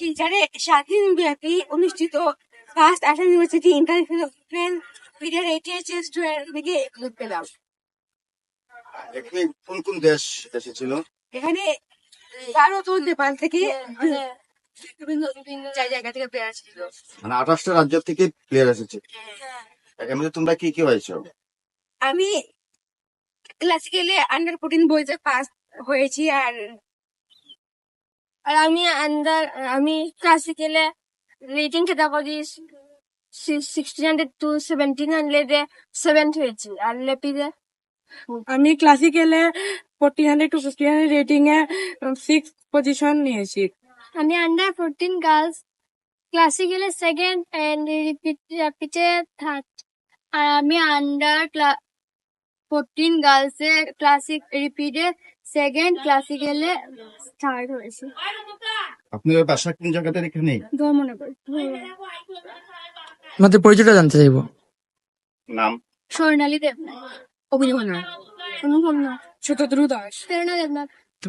শিলচরে স্বাধীন ব্যাপী অনুষ্ঠিত first Assam University international period HS থেকে গ্রুপ পেলাম। এখানে কোন কোন দেশ এসেছিল? এখানে ভারত ও নেপাল থেকে বিভিন্ন বিভিন্ন জায়গা থেকে প্লেয়ার ছিল। মানে আঠাশটা রাজ্য থেকে প্লেয়ার এসেছে। এর মধ্যে তোমরা কি কি হয়েছো? আমি ক্লাসিক্যালে আন্ডার ফোরটিন বইতে পাস হয়েছি আর আর আমি আন্ডার আমি ক্লাসিক্যালে rating category sixteen hundred to seventeen হান্ড্রেডে সেভেন্থ হয়েছি। আর লেপিতে? আমি ক্লাসিক্যালে fourteen hundred to fifteen hundred rating a six position নিয়েছি। আমি আন্ডার ফোরটিন গার্লস ক্লাসিক্যালে সেকেন্ড এন্ড রিপিট থার্ড আর আমি আন্ডার ফোরটিন গার্লসে ক্লাসিক রিপিটে সেকেন্ড ক্লাসিক্যালে থার্ড হয়েছে। আপনাদের বাসা কোন জায়গাতে এখানে ধর্মনগর। আমাদের পরিচয়টা জানতে চাইব। নাম? স্বর্ণালী দেবনাথ। অভিনয় অনুপম নাথ শতদ্রু দাস। প্রেরণা দেবনাথ।